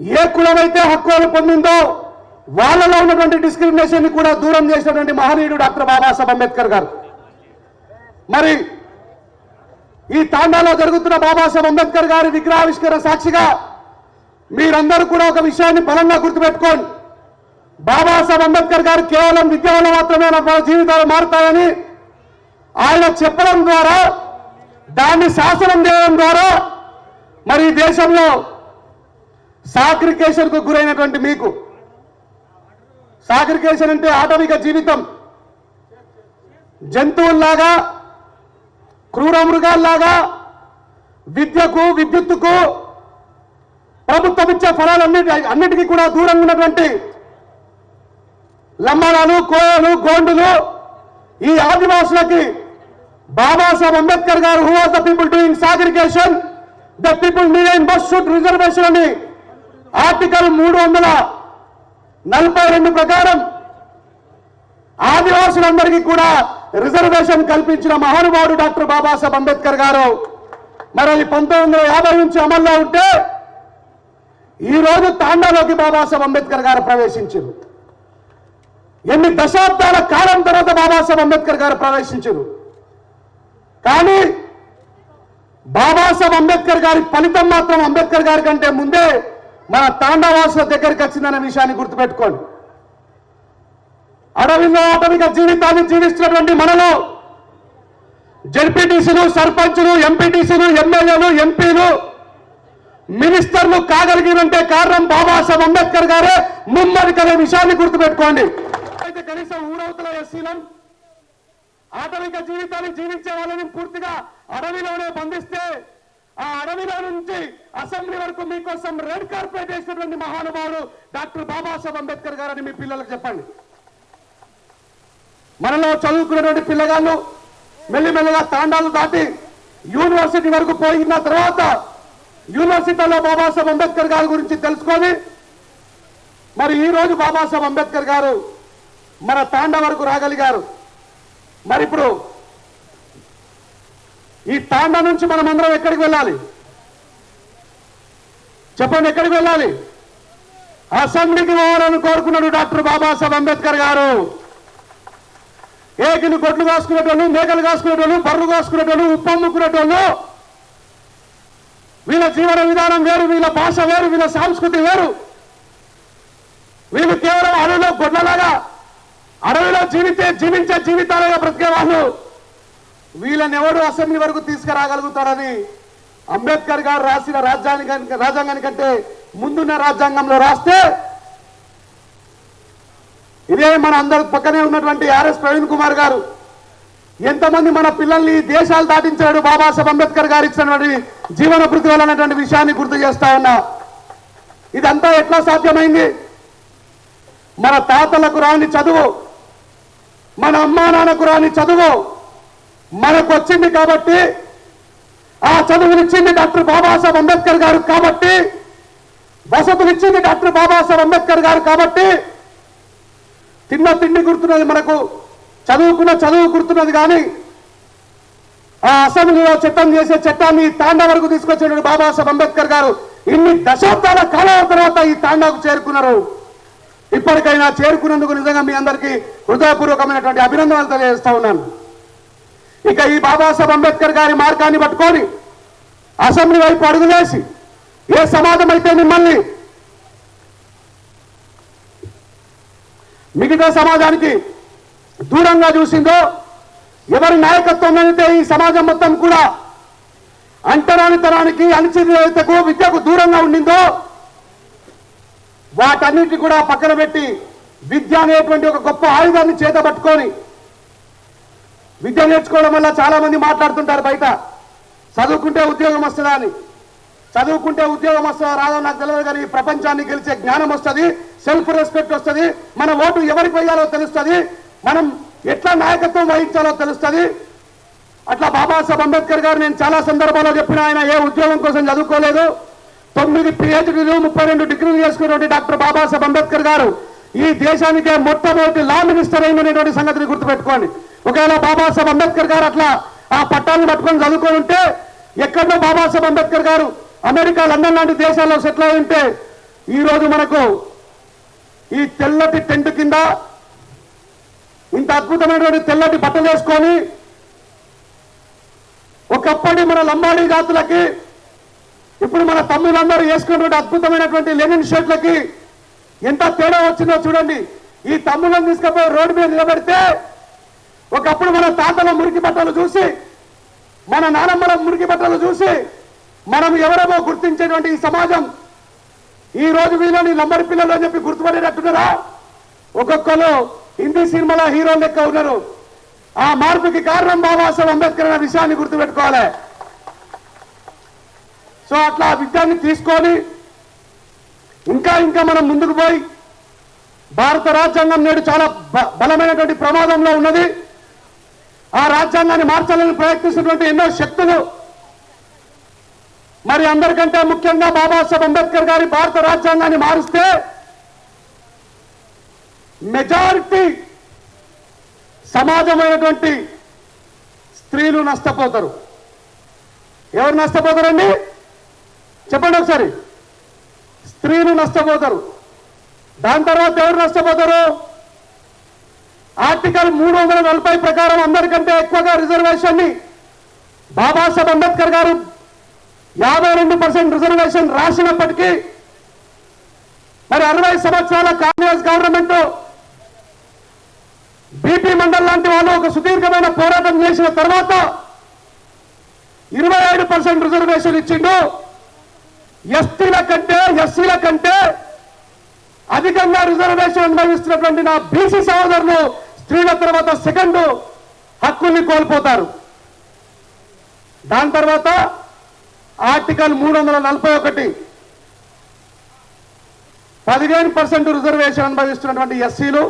ఏ కులమైతే హక్కులు పొందిందో వాళ్ళలో ఉన్నటువంటి డిస్క్రిమినేషన్ కూడా దూరం చేసినటువంటి మహనీయుడు డాక్టర్ బాబాసాహెబ్ అంబేద్కర్ గారు. మరి ఈ తాండాలో జరుగుతున్న బాబాసాహెబ్ అంబేద్కర్ గారి విగ్రహావిష్కరణ సాక్షిగా మీరందరూ కూడా ఒక విషయాన్ని బలంగా గుర్తుపెట్టుకోండి. బాబాసాహెబ్ అంబేద్కర్ గారు కేవలం విద్య వల్ల మాత్రమే మన జీవితాలు మారుతాయని ఆయన చెప్పడం ద్వారా దాన్ని శాసనం చేయడం ద్వారా మరి దేశంలో సాగ్రికేషన్కు గురైనటువంటి మీకు. సాగ్రికేషన్ అంటే ఆటవిక జీవితం. జంతువుల్లాగా క్రూర మృగాల్లాగా విద్యకు విద్యుత్తుకు ప్రభుత్వం ఇచ్చే ఫలాలన్నిటి అన్నిటికీ కూడా దూరంగా ఉన్నటువంటి లంబాడాలు కోయలు గోండులు ఈ ఆదివాసులకి బాబాసాహెబ్ అంబేద్కర్ గారు who are the people doing segregation the people need in bus should reservation అని ఆర్టికల్ మూడు వందల నలభై రెండు ప్రకారం ఆదివాసులందరికీ కూడా రిజర్వేషన్ కల్పించిన మహానుభావుడు డాక్టర్ బాబాసాహెబ్ అంబేద్కర్ గారు. మరి పంతొమ్మిది వందల యాభై నుంచి అమల్లో ఉంటే ఈ రోజు తాండాలోకి బాబాసాహెబ్ అంబేద్కర్ గారు ప్రవేశించారు. ఎన్ని దశాబ్దాల కాలం తర్వాత బాబాసాహెబ్ అంబేద్కర్ గారు ప్రవేశించారు. కానీ బాబాసాహెబ్ అంబేద్కర్ గారి ఫలితం మాత్రం అంబేద్కర్ గారి కంటే ముందే మన తాండవాసుల దగ్గరికి వచ్చిందనే విషయాన్ని గుర్తుపెట్టుకోండి. అడవిలో అటవిక జీవితాన్ని జీవిస్తున్నటువంటి మనలో జడ్పీటీసీలు సర్పంచులు ఎంపీటీసీలు ఎమ్మెల్యేలు ఎంపీలు మినిస్టర్లు కాగలిగినంటే కారణం బాబాసాహెబ్ అంబేద్కర్ గారే ముమ్మడికనే విషయాన్ని గుర్తుపెట్టుకోండి. అయితే కనీసం ఊరవతల ఎస్సీలం ఆటవిక జీవితాన్ని జీవించే వాళ్ళని పూర్తిగా అడవిలోనే బంధిస్తే ఆ నుంచి అసెంబ్లీ వరకు మీకోసం రెడ్ కార్పెట్ వేసినటువంటి మహానుభావుడు డాక్టర్ బాబాసాహెబ్ అంబేద్కర్ గారని మీ పిల్లలకు చెప్పండి. మనలో చదువుకున్నటువంటి పిల్లగాళ్ళు మెల్లిమెల్లిగా తాండాలు దాటి యూనివర్సిటీ వరకు పోయిన తర్వాత యూనివర్సిటీలో బాబాసాహెబ్ అంబేద్కర్ గారి గురించి తెలుసుకొని మరి ఈ రోజు బాబాసాహెబ్ అంబేద్కర్ గారు మన తాండ వరకు రాగలిగారు. మరి ఇప్పుడు ఈ తాండా నుంచి మనం అందరం ఎక్కడికి వెళ్ళాలి? చెప్పండి ఎక్కడికి వెళ్ళాలి? అసెంబ్లీకి పోవాలని కోరుకున్నాడు డాక్టర్ బాబాసాహెబ్ అంబేద్కర్ గారు. ఏకిని కొట్లు కాసుకునేటోళ్ళు మేకలు కాసుకునేటోళ్ళు బర్రు కాసుకునేటోళ్ళు ఉప్పు అమ్ముకునేటోళ్ళు వీళ్ళ జీవన విధానం వేరు వీళ్ళ భాష వేరు వీళ్ళ సంస్కృతి వేరు. వీళ్ళు కేవలం అడవిలో గొడ్లలాగా అడవిలో జీవితే జీవించే జీవితాలుగా బ్రతికే వాళ్ళు. వీళ్ళని ఎవరు అసెంబ్లీ వరకు తీసుకురాగలుగుతారని అంబేద్కర్ గారు రాసిన రాజ్యాంగానికి రాజ్యాంగానికంటే ముందున్న రాజ్యాంగంలో రాస్తే ఇదే మన అందరి పక్కనే ఉన్నటువంటి ఆర్ఎస్ ప్రవీణ్ కుమార్ గారు ఎంతమంది మన పిల్లల్ని దేశాలు దాటించాడు బాబాసాహెబ్ అంబేద్కర్ గారు ఇచ్చినటువంటి జీవన భృతి వల్ల అనేటువంటి విషయాన్ని గుర్తు చేస్తా ఉన్నా. ఇదంతా ఎట్లా సాధ్యమైంది? మన తాతలకు రాని చదువు మన అమ్మా నాన్నకు రాని చదువు మనకు వచ్చింది కాబట్టి ఆ చదువునిచ్చింది డాక్టర్ బాబాసాహెబ్ అంబేద్కర్ గారు కాబట్టి వసతులిచ్చింది డాక్టర్ బాబాసాహెబ్ అంబేద్కర్ గారు కాబట్టి తిన్న తిండి గుర్తున్నది మనకు చదువుకున్న చదువు గుర్తున్నది కానీ ఆ అసెంబ్లీలో చట్టం చేసే చట్టాన్ని తాండా వరకు తీసుకొచ్చినటువంటి బాబాసాహెబ్ అంబేద్కర్ గారు. ఇన్ని దశాబ్దాల కాలం తర్వాత ఈ తాండాకు చేరుకున్నారు. ఇప్పటికైనా చేరుకున్నందుకు నిజంగా మీ అందరికీ హృదయపూర్వకమైనటువంటి అభినందనలు తెలియజేస్తా ఉన్నాను. ఇక ఈ బాబాసాహెబ్ అంబేద్కర్ గారి మార్గాన్ని పట్టుకొని అసెంబ్లీ వైపు అడుగులేసి ఏ సమాజం అయితే మిమ్మల్ని మిగతా సమాజానికి దూరంగా చూసిందో ఎవరి నాయకత్వం అయితే ఈ సమాజం మొత్తం కూడా అంటరానితనానికి అణచివేతకు విద్యకు దూరంగా ఉండిందో వాటన్నిటి కూడా పక్కన పెట్టి విద్య అనేటువంటి ఒక గొప్ప ఆయుధాన్ని చేత పట్టుకొని విద్య నేర్చుకోవడం వల్ల చాలా మంది మాట్లాడుతుంటారు బయట. చదువుకుంటే ఉద్యోగం వస్తుందా అని. చదువుకుంటే ఉద్యోగం వస్తుందా రాదో నాకు తెలియదు కానీ ప్రపంచాన్ని గెలిచే జ్ఞానం వస్తుంది సెల్ఫ్ రెస్పెక్ట్ వస్తుంది మన ఓటు ఎవరికి వేయాలో తెలుస్తుంది మనం ఎట్లా నాయకత్వం వహించాలో తెలుస్తుంది. అట్లా బాబాసాహెబ్ అంబేద్కర్ గారు నేను చాలా సందర్భాల్లో చెప్పిన ఆయన ఏ ఉద్యోగం కోసం చదువుకోలేదు. తొమ్మిది పిహెచ్డీలు ముప్పై రెండు డిగ్రీలు చేసుకున్నటువంటి డాక్టర్ బాబాసాహెబ్ అంబేద్కర్ గారు ఈ దేశానికే మొట్టమొదటి లా మినిస్టర్ అయినటువంటి సంగతిని గుర్తుపెట్టుకోండి. ఒకవేళ బాబాసాహెబ్ అంబేద్కర్ గారు అట్లా ఆ పట్టాలను పట్టుకొని చదువుకొని ఉంటే ఎక్కడో బాబాసాహెబ్ అంబేద్కర్ గారు అమెరికా లండన్ లాంటి దేశాల్లో సెటిల్ అయి ఉంటే ఈరోజు మనకు ఈ తెల్లటి టెంట్ కింద ఇంత అద్భుతమైనటువంటి తెల్లటి బట్టలు వేసుకొని ఒకప్పటి మన లంబాడీ జాతులకి ఇప్పుడు మన తమ్ములందరూ వేసుకున్నటువంటి అద్భుతమైనటువంటి లెనిన్ షర్ట్లకి ఎంత తేడా వచ్చిందో చూడండి. ఈ తమ్ములను తీసుకుపోయి రోడ్డు మీద నిలబెడితే ఒకప్పుడు మన తాతల మురికి బట్టలు చూసి మన నానమ్మల మురికి బట్టలు చూసి మనం ఎవరేమో గుర్తించేటువంటి ఈ సమాజం ఈ రోజు వీళ్ళని లంబడి పిల్లలు అని చెప్పి గుర్తుపడేటట్టున్నారా? ఒక్కొక్కరు హిందీ సినిమాలో హీరో లెక్క ఉన్నారు. ఆ మార్పుకి కారణం బాబాసాహెబ్ అంబేద్కర్ అనే విషయాన్ని గుర్తుపెట్టుకోవాలి. సో అట్లా ఆ విద్యాన్ని తీసుకొని ఇంకా ఇంకా మనం ముందుకు పోయి భారత రాజ్యాంగం నేడు చాలా బ- బలమైనటువంటి ప్రమాదంలో ఉన్నది. ఆ రాజ్యాంగాన్ని మార్చాలని ప్రయత్నిస్తున్నటువంటి ఎన్నో శక్తులు. మరి అందరికంటే ముఖ్యంగా బాబాసాహెబ్ అంబేద్కర్ గారి భారత రాజ్యాంగాన్ని మారుస్తే మెజారిటీ సమాజమైనటువంటి స్త్రీలు నష్టపోతారు. ఎవరు నష్టపోతారండి? చెప్పండి ఒకసారి. స్త్రీలు నష్టపోతారు. దాని తర్వాత ఎవరు నష్టపోతారు? ఆర్టికల్ మూడు వందల నలభై ప్రకారం అందరికంటే ఎక్కువగా రిజర్వేషన్ని బాబాసాహెబ్ అంబేద్కర్ గారు యాభై రెండు పర్సెంట్ రిజర్వేషన్ రాసినప్పటికీ మరి అరవై సంవత్సరాల కాంగ్రెస్ గవర్నమెంట్ బీపీ మండల్ లాంటి వాళ్ళు ఒక సుదీర్ఘమైన పోరాటం చేసిన తర్వాత ఇరవై ఐదు పర్సెంట్ రిజర్వేషన్ ఇచ్చిండు. ఎస్టీల కంటే ఎస్సీల కంటే అధికంగా రిజర్వేషన్ అనుభవిస్తున్నటువంటి నా బీసీ సహోదరులు స్త్రీల తర్వాత సెకండ్ హక్కుల్ని కోల్పోతారు. దాని తర్వాత ఆర్టికల్ మూడు వందల నలభై ఒకటి పదిహేను పర్సెంట్ రిజర్వేషన్ అనుభవిస్తున్నటువంటి ఎస్సీలు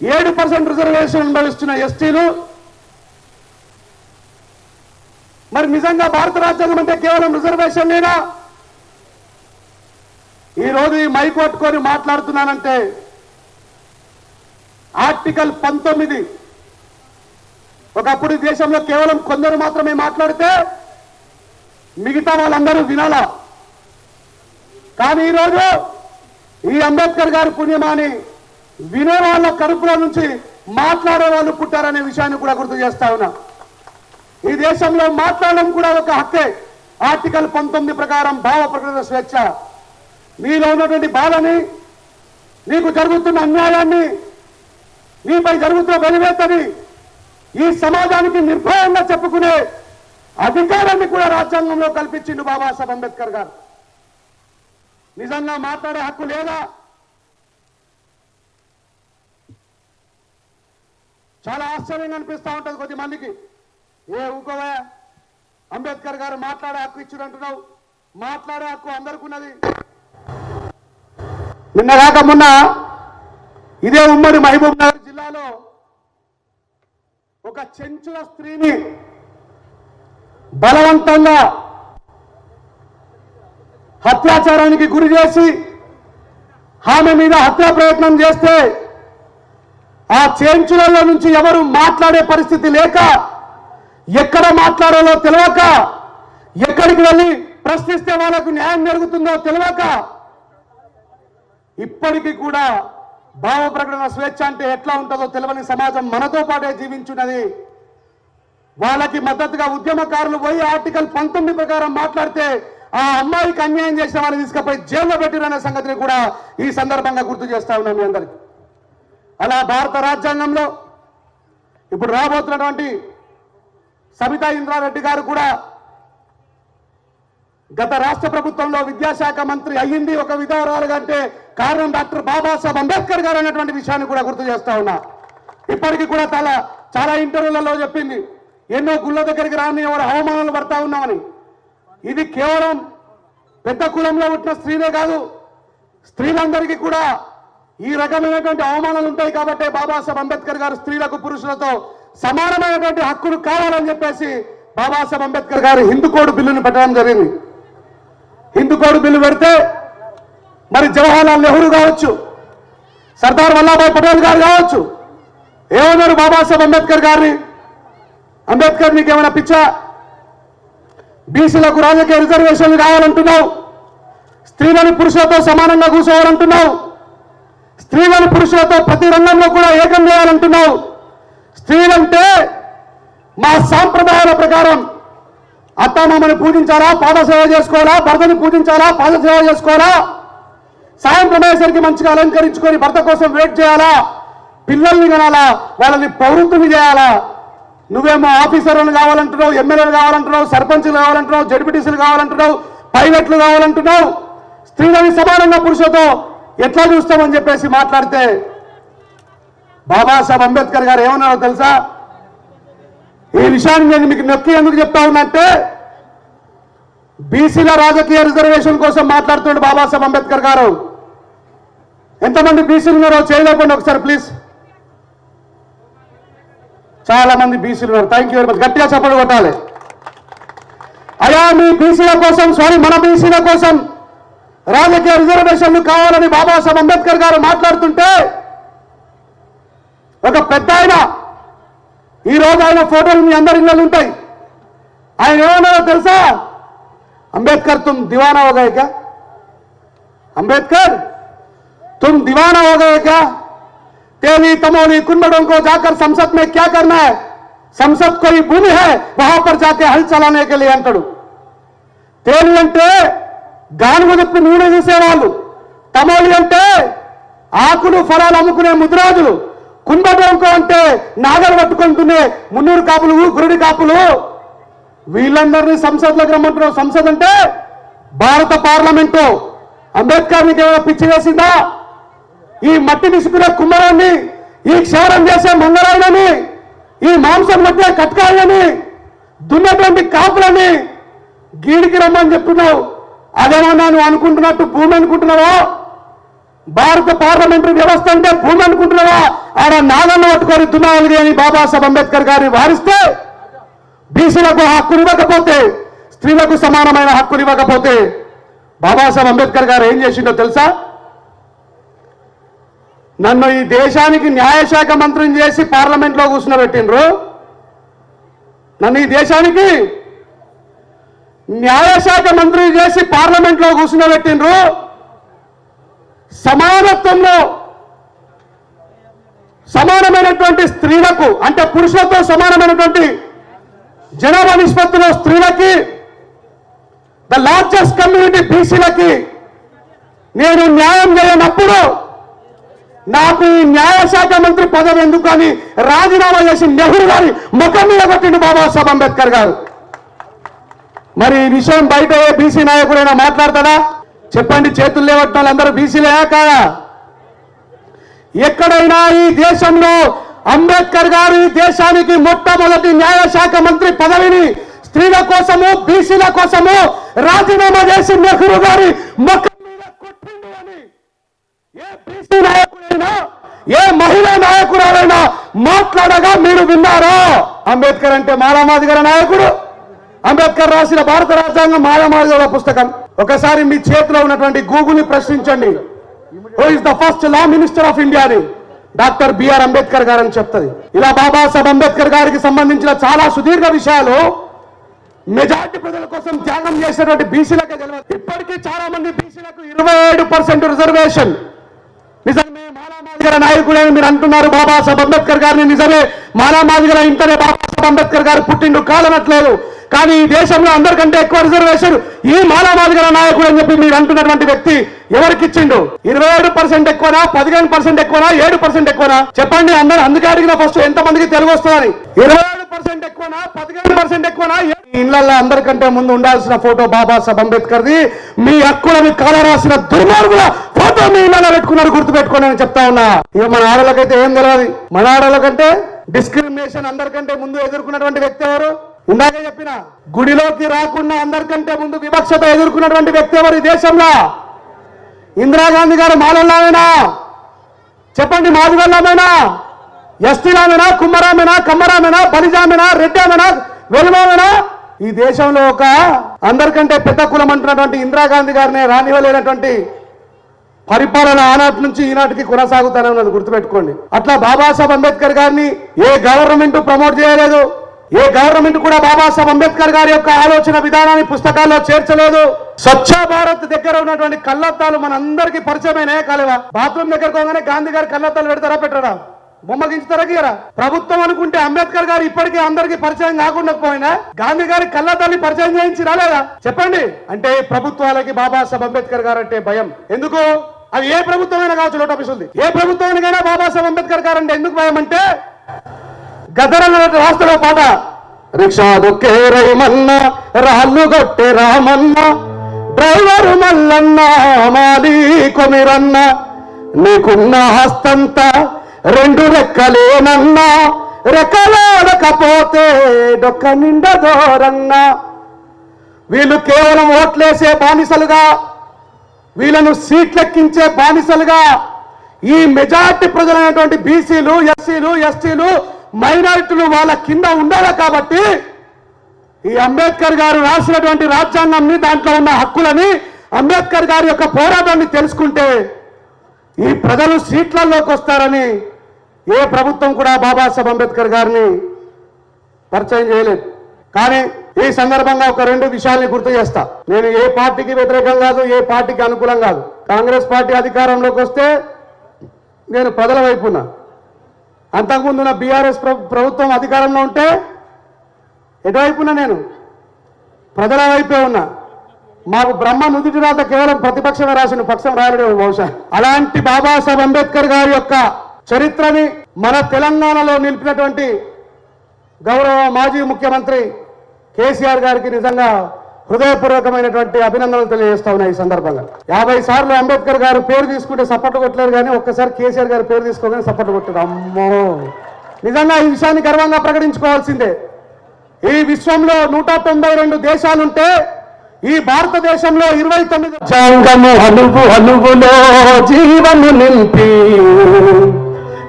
ఏడు పర్సెంట్ రిజర్వేషన్ అనుభవిస్తున్న ఎస్టీలు మరి నిజంగా భారత రాజ్యాంగం అంటే కేవలం రిజర్వేషన్ లేదా ఈ రోజు ఈ మైక్ పట్టుకొని మాట్లాడుతున్నానంటే ఆర్టికల్ పంతొమ్మిది. ఒకప్పుడు దేశంలో కేవలం కొందరు మాత్రమే మాట్లాడితే మిగతా వాళ్ళందరూ వినాలా? కానీ ఈరోజు ఈ అంబేద్కర్ గారి పుణ్యమాని వినే వాళ్ళ కడుపులో నుంచి మాట్లాడే వాళ్ళు పుట్టారనే విషయాన్ని కూడా గుర్తు చేస్తా ఉన్నా. ఈ దేశంలో మాట్లాడడం కూడా ఒక హక్కే. ఆర్టికల్ పంతొమ్మిది ప్రకారం భావ ప్రకటన స్వేచ్ఛ. మీలో ఉన్నటువంటి బాధని మీకు జరుగుతున్న అన్యాయాన్ని మీపై జరుగుతున్న వెలివేతని ఈ సమాజానికి నిర్భయంగా చెప్పుకునే అధికారాన్ని కూడా రాజ్యాంగంలో కల్పించిండు బాబాసాహెబ్ అంబేద్కర్ గారు. నిజంగా మాట్లాడే హక్కు లేదా? చాలా ఆశ్చర్యంగా అనిపిస్తా ఉంటది కొద్ది మందికి. ఏ ఊకోవా? అంబేద్కర్ గారు మాట్లాడే హక్కు ఇచ్చుడు అంటున్నావు. మాట్లాడే హక్కు అందరికి ఉన్నది నిన్న కాక మొన్న ఇదే ఉమ్మడి మహబూబ్ నగర్ జిల్లాలో ఒక చెంచుల స్త్రీని బలవంతంగా హత్యాచారానికి గురి చేసి ఆమె మీద హత్యా ప్రయత్నం చేస్తే ఆ చేంచులలో నుంచి ఎవరు మాట్లాడే పరిస్థితి లేక ఎక్కడ మాట్లాడాలో తెలియక ఎక్కడికి వెళ్ళి ప్రశ్నిస్తే వాళ్ళకు న్యాయం జరుగుతుందో తెలియక ఇప్పటికీ కూడా భావ ప్రకటన స్వేచ్ఛ అంటే ఎట్లా ఉంటుందో తెలియని సమాజం మనతో పాటే జీవించున్నది. వాళ్ళకి మద్దతుగా ఉద్యమకారులు పోయి ఆర్టికల్ పంతొమ్మిది ప్రకారం మాట్లాడితే ఆ అమ్మాయికి అన్యాయం చేసిన వాళ్ళని తీసుకపోయి జైల్లో పెట్టిరనే సంగతిని కూడా ఈ సందర్భంగా గుర్తు చేస్తా ఉన్నాం మీ అందరికి. అలా భారత రాజ్యాంగంలో ఇప్పుడు రాబోతున్నటువంటి సబితా ఇంద్రారెడ్డి గారు కూడా గత రాష్ట్ర ప్రభుత్వంలో విద్యాశాఖ మంత్రి అయ్యింది ఒక విధానాలు కంటే కారణం డాక్టర్ బాబాసాహెబ్ అంబేద్కర్ గారు అనేటువంటి విషయాన్ని కూడా గుర్తు చేస్తా ఉన్నా. ఇప్పటికీ కూడా చాలా చాలా ఇంటర్వ్యూలలో చెప్పింది ఎన్నో గుళ్ళ దగ్గరికి రాని ఎవరు అవమానాలు పడతా ఉన్నామని. ఇది కేవలం పెద్ద కులంలో పుట్టిన స్త్రీలే కాదు స్త్రీలందరికీ కూడా ఈ రకమైనటువంటి అవమానాలు ఉంటాయి కాబట్టి బాబాసాహెబ్ అంబేద్కర్ గారు స్త్రీలకు పురుషులతో సమానమైనటువంటి హక్కులు కావాలని చెప్పేసి బాబాసాహెబ్ అంబేద్కర్ గారు హిందూ కోడ్ బిల్లును పెట్టడం జరిగింది. హిందూ కోడ్ బిల్లు పెడితే మరి జవహర్లాల్ నెహ్రూ కావచ్చు సర్దార్ వల్లభాయ్ పటేల్ గారు కావచ్చు ఏమన్నారు బాబాసాహెబ్ అంబేద్కర్ గారిని? అంబేద్కర్ నీకేమైనా పిచ్చా? బీసీలకు రాజకీయ రిజర్వేషన్లు కావాలంటున్నావు స్త్రీలను పురుషులతో సమానంగా కూర్చోవాలంటున్నావు స్త్రీలను పురుషులతో ప్రతి రంగంలో కూడా ఏకం చేయాలంటున్నావు. స్త్రీలంటే మా సాంప్రదాయాల ప్రకారం అత్తమామని పూజించాలా? పాదసేవ చేసుకోవాలా? భర్తని పూజించాలా? పాదసేవ చేసుకోవాలా? సాయంత్రం అయ్యేసరికి మంచిగా అలంకరించుకొని భర్త కోసం వెయిట్ చేయాలా? పిల్లల్ని కనాలా? వాళ్ళని పౌరుతుని చేయాలా? నువ్వేమో ఆఫీసర్లు కావాలంటున్నావు ఎమ్మెల్యేలు కావాలంటున్నావు సర్పంచ్లు కావాలంటున్నావు జడ్పీటీసీలు కావాలంటున్నావు పైలట్లు కావాలంటున్నావు. స్త్రీలని సమానంగా పురుషులతో ఎట్లా చూస్తామని చెప్పేసి మాట్లాడితే బాబాసాహెబ్ అంబేద్కర్ గారు ఏమన్నారో తెలుసా? ఈ విషయాన్ని నేను మీకు నొక్కి ఎందుకు చెప్తా ఉన్నంటే బీసీల రాజకీయ రిజర్వేషన్ కోసం మాట్లాడుతున్నాడు బాబాసాహెబ్ అంబేద్కర్ గారు. ఎంతమంది బీసీలు ఉన్నారో చేయలేకుండా ఒకసారి ప్లీజ్. చాలా మంది బీసీలు ఉన్నారు. థ్యాంక్ యూ వెరీ మచ్ గట్టిగా చప్పట్లు కొట్టాలి. అయా మీ బీసీల కోసం సారీ మన బీసీల కోసం రాజకీయ రిజర్వేషన్లు కావాలని బాబాసాహెబ్ అంబేద్కర్ గారు మాట్లాడుతుంటే ఒక పెద్ద ఈరోజు ఆయన ఫోటోలు మీ అందరి ఇళ్ళలు ఉంటాయి. ఆయన ఏమన్నారో తెలుసా? అంబేద్కర్ తుమ్ దివానా ఒక అంబేద్కర్ తుమ్ దివానా ఒక క్యా? తమోని కుండడం కో జాక సంసత్ మే క్యా కర్నా సంసత్ కో ఈ భూమి भूमि है वहां पर जाके हल అంటాడు. తేలి అంటే గానుగ చెప్పి నూనె చేసేవాళ్ళు తమోలి అంటే ఆకులు ఫలాలు అమ్ముకునే ముద్రాజులు. కుంభడొంక అంటే నాగలు పట్టుకుంటునే మున్నూరు కాపులు గురుడి కాపులు. వీళ్ళందరినీ సంసద్లోకి రమ్మంటున్నావు. సంసద్ అంటే భారత పార్లమెంటు. అంబేద్కర్ నీకు ఏమైనా పిచ్చి వేసిందా? ఈ మట్టి నిసుకునే కుమ్మరాన్ని ఈ క్షవరం చేసే మంగళాయనని ఈ మాంసం మధ్య కట్కాయని దున్నటువంటి కాపులని గీడికి రమ్మని చెప్తున్నావు. అదేనా నువ్వు అనుకుంటున్నట్టు భూమి అనుకుంటున్నావా? భారత పార్లమెంటరీ వ్యవస్థ అంటే భూమి అనుకుంటున్నావా? ఆడ నాగన్న పట్టుకొని దున్నాలి అని బాబాసాహెబ్ అంబేద్కర్ గారిని వారిస్తే బీసీలకు హక్కులు ఇవ్వకపోతే స్త్రీలకు సమానమైన హక్కులు ఇవ్వకపోతే బాబాసాహెబ్ అంబేద్కర్ గారు ఏం చేసిండో తెలుసా? నన్ను ఈ దేశానికి న్యాయశాఖ మంత్రిని చేసి పార్లమెంట్లో కూర్చున్నబెట్టిండ్రు నన్ను ఈ దేశానికి న్యాయశాఖ మంత్రిని చేసి పార్లమెంట్లో కూర్చున్నబెట్టిండ్రు సమానత్వంలో సమానమైనటువంటి స్త్రీలకు అంటే పురుషులతో సమానమైనటువంటి జనాభా నిష్పత్తిలో స్త్రీలకి ద లార్జెస్ట్ కమ్యూనిటీ బీసీలకి నేను న్యాయం చేయనప్పుడు నాకు ఈ న్యాయశాఖ మంత్రి పదవి ఎందుకు అని రాజీనామా చేసి నెహ్రూ గారి ముఖం మీద కొట్టిండు బాబాసాహెబ్ అంబేద్కర్ గారు. మరి ఈ విషయం బయట బీసీ నాయకుడైనా మాట్లాడతాడా? చెప్పండి చేతులు లేవట్టాలి అందరూ బీసీలే కాదా ఎక్కడైనా ఈ దేశంలో అంబేద్కర్ గారు ఈ దేశానికి మొట్టమొదటి న్యాయశాఖ మంత్రి పదవిని స్త్రీల కోసము బీసీల కోసము రాజీనామా చేసి నెహ్రూ గారి మీద ఏ బీసీ నాయకుడైనా ఏ మహిళా నాయకురాలైనా మాట్లాడగా మీరు విన్నారా? అంబేద్కర్ అంటే మాలామాదిగల నాయకుడు. అంబేద్కర్ రాసిన భారత రాజ్యాంగం మాలామాదిగల పుస్తకం. ఒకసారి మీ చేతిలో ఉన్నటువంటి గూగుల్ని ప్రశ్నించండి. Who is the first law minister of India అని డాక్టర్ బిఆర్ అంబేద్కర్ గారు అని చెప్తుంది. ఇలా బాబాసాహెబ్ అంబేద్కర్ గారికి సంబంధించిన చాలా సుదీర్ఘ విషయాలు మెజార్టీ ప్రజల కోసం త్యాగం చేసినటువంటి బీసీలకే తెలియదు. ఇప్పటికీ చాలా మంది బీసీలకు ఇరవై ఏడు పర్సెంట్ రిజర్వేషన్. నిజమే మాలామాదిగల నాయకుడని మీరు అంటున్నారు బాబాసాహెబ్ అంబేద్కర్ గారిని. నిజమే మాలామాదిగల ఇంటనే బాబాసాహెబ్ అంబేద్కర్ గారు పుట్టిండు కాలనట్లేదు కానీ ఈ దేశంలో అందరికంటే ఎక్కువ రిజర్వేషన్ ఈ మాలామాదిగల నాయకుడు అని చెప్పి మీరు అంటున్నటువంటి వ్యక్తి ఎవరికి ఇచ్చిండు? ఇరవై ఏడు పర్సెంట్ ఎక్కువనా? పదిహేను పర్సెంట్ ఎక్కువనా? ఏడు పర్సెంట్ ఎక్కువనా? చెప్పండి అందరూ అందుకే అడిగిన ఫస్ట్ ఎంత మందికి తెలుగు వస్తుందని. ఇరవై ఏడు పర్సెంట్ ఎక్కువనా? పదిహేను పర్సెంట్ ఎక్కువనా? ఇళ్ళలో అందరికంటే ముందు ఉండాల్సిన ఫోటో బాబాసాహెబ్ అంబేద్కర్ది. మీ హక్కులను కాల రాసిన దుర్మార్గుల ఫోటో మీ ఇళ్ళలో పెట్టుకున్నారు గుర్తు పెట్టుకోండి అని చెప్తా ఉన్నా. ఇక మన ఆడలకైతే ఏం తెలియదు మన ఆడలకంటే డిస్క్రిమినేషన్ అందరికంటే ముందు ఎదుర్కొన్నటువంటి వ్యక్తి ఎవరు? ఉండాలే చెప్పిన. గుడిలోకి రాకుండా అందరికంటే ముందు వివక్షత ఎదుర్కొన్నటువంటి వ్యక్తి ఎవరు ఈ దేశంలో? ఇందిరాగాంధీ గారు మాలల్లామేనా? చెప్పండి మాదిగల్లామేనా ఎస్టీలామేనా కుమ్మరామేనా కమ్మరామేనా బలిజామేనా రెడ్డామేనా వెలుమామేనా? ఈ దేశంలో ఒక అందరికంటే పెద్ద కులం అంటున్నటువంటి ఇందిరాగాంధీ గారిని రానివ్వలేనటువంటి పరిపాలన ఆనాటి నుంచి ఈనాటికి కొనసాగుతానే ఉన్నది గుర్తుపెట్టుకోండి. అట్లా బాబాసాహెబ్ అంబేద్కర్ గారిని ఏ గవర్నమెంట్ ప్రమోట్ చేయలేదు. ఏ గవర్నమెంట్ కూడా బాబాసాహెబ్ అంబేద్కర్ గారి యొక్క ఆలోచన విధానాన్ని పుస్తకాల్లో చేర్చలేదు. స్వచ్ఛ భారత్ దగ్గర ఉన్నటువంటి కళ్ళద్దాలు మనందరికీ పరిచయమైన కాలేవా? బాత్రూమ్ దగ్గర పోగానే గాంధీ గారి కళ్ళద్దాలు పెడతారా పెట్టరా? బొమ్మ గించుతారా గీయరా? ప్రభుత్వం అనుకుంటే అంబేద్కర్ గారు ఇప్పటికీ అందరికి పరిచయం కాకుండా పోయినా గాంధీ గారి కళ్ళద్దాన్ని పరిచయం చేయించి రాలేదా చెప్పండి. అంటే ప్రభుత్వాలకి బాబాసాహెబ్ అంబేద్కర్ గారు అంటే భయం. ఎందుకు? అది ఏ ప్రభుత్వమైనా కావచ్చు లోటాఫీస్ ఉంది ఏ ప్రభుత్వానికైనా బాబాసాహెబ్ అంబేద్కర్ గారు అంటే ఎందుకు భయం అంటే గదరల రాస్తున్న పాట. రిక్షా దొక్కే రైమన్న రాళ్ళు గొట్టె రామన్న డ్రైవరు మల్లన్న మాది కొమిరన్న. నీకున్న హస్తంతా రెండు రెక్కలేనన్నా రెక్కలాడకపోతే డొక్క నిండదోరన్నా వీళ్ళు కేవలం ఓట్లేసే బానిసలుగా వీళ్ళను సీట్లెక్కించే బానిసలుగా ఈ మెజార్టీ ప్రజలైనటువంటి బీసీలు ఎస్సీలు ఎస్టీలు మైనారిటీలు వాళ్ళ కింద ఉండాలి కాబట్టి ఈ అంబేద్కర్ గారు రాసినటువంటి రాజ్యాంగంని దాంట్లో ఉన్న హక్కులని అంబేద్కర్ గారి యొక్క పోరాటాన్ని తెలుసుకుంటే ఈ ప్రజలు సీట్లలోకి వస్తారని ఏ ప్రభుత్వం కూడా బాబాసాహెబ్ అంబేద్కర్ గారిని పరిచయం చేయలేదు. కానీ ఈ సందర్భంగా ఒక రెండు విషయాల్ని గుర్తు చేస్తా. నేను ఏ పార్టీకి వ్యతిరేకం కాదు ఏ పార్టీకి అనుకూలం కాదు. కాంగ్రెస్ పార్టీ అధికారంలోకి వస్తే నేను ప్రజల వైపున్నా ఉన్నా అంతకుముందు నా బీఆర్ఎస్ ప్రభుత్వం అధికారంలో ఉంటే ఎటువైపున్నా నేను? ప్రజల వైపే ఉన్నా. మాకు బ్రహ్మ నుదుటి రాత కేవలం ప్రతిపక్షమే రాసిన పక్షం రాయడం బహుశా. అలాంటి బాబాసాహెబ్ అంబేద్కర్ గారి యొక్క చరిత్రని మన తెలంగాణలో నిలిపినటువంటి గౌరవ మాజీ ముఖ్యమంత్రి కేసీఆర్ గారికి నిజంగా హృదయపూర్వకమైనటువంటి అభినందనలు తెలియజేస్తా ఉన్నాయి ఈ సందర్భంగా. యాభై సార్లు అంబేద్కర్ గారు పేరు తీసుకుంటే సపోర్ట్ కొట్టలేరు కానీ ఒక్కసారి కేసీఆర్ గారు పేరు తీసుకోగానే సపోర్ట్ కొట్టారు. అమ్మో! నిజంగా ఈ విషయాన్ని గర్వంగా ప్రకటించుకోవాల్సిందే. ఈ విశ్వంలో నూట తొంభై రెండు దేశాలుంటే ఈ భారతదేశంలో ఇరవై తొమ్మిది జాంగము అలుగు జీవము నింపి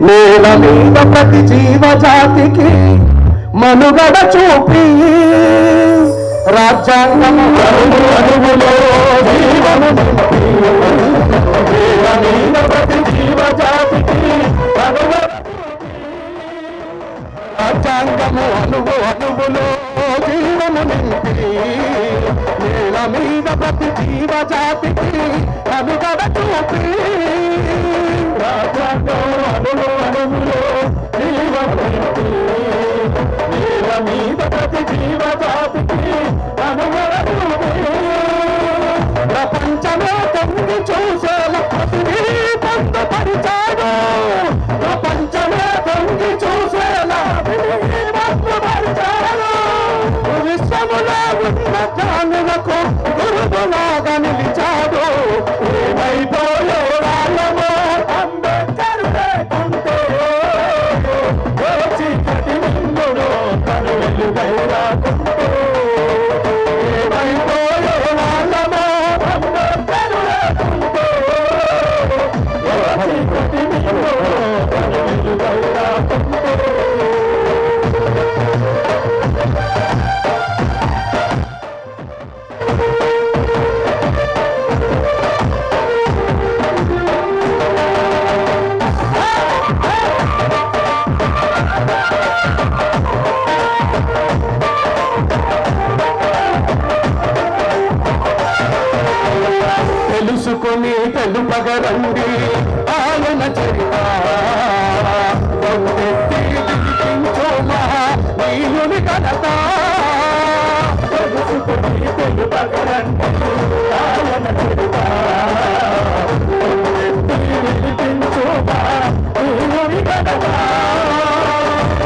నేల మీద ప్రతి జీవజాతికి మనుగడ చూపి రాజ్యాంగము అలుగు అలుగులో జీవము నింపి నేల మీద ప్రతి జీవజాతికి మనుగడ రాజ్యాంగము అనువు అనువులో జీవము నింపి నేల మీద ప్రతి అనుగడ చూపి రాజ్యాంగం అనువు అనువులో జీవము నింపి మీద ప్రతి జీవజాతికి ప్రపంచమే తొమ్మిది చూసేలా ప్రతిదీ పొందుపరిచాడు. ప్రపంచమే తొమ్మిది చూసేలా పొందుపరిచాడు. విశ్వములో ఉన్న జ్ఞానులకు గురువులాగా నిలిచి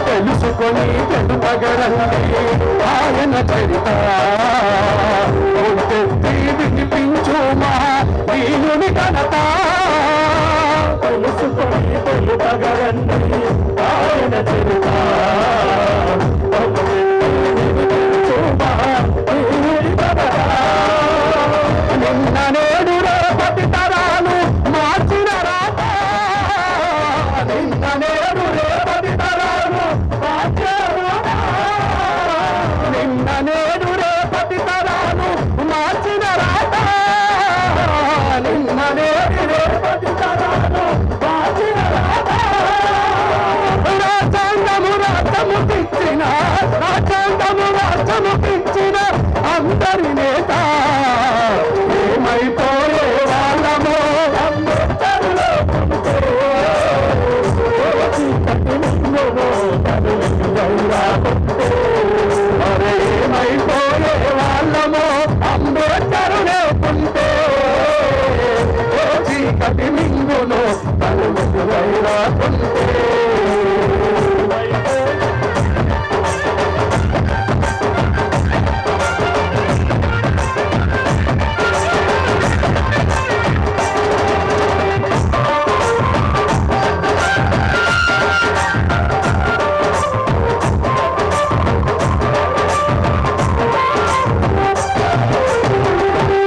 తెలుసుకొని తెలుపగరండి ఆయన చరిత తెలుపగరండి ఆయన చరిత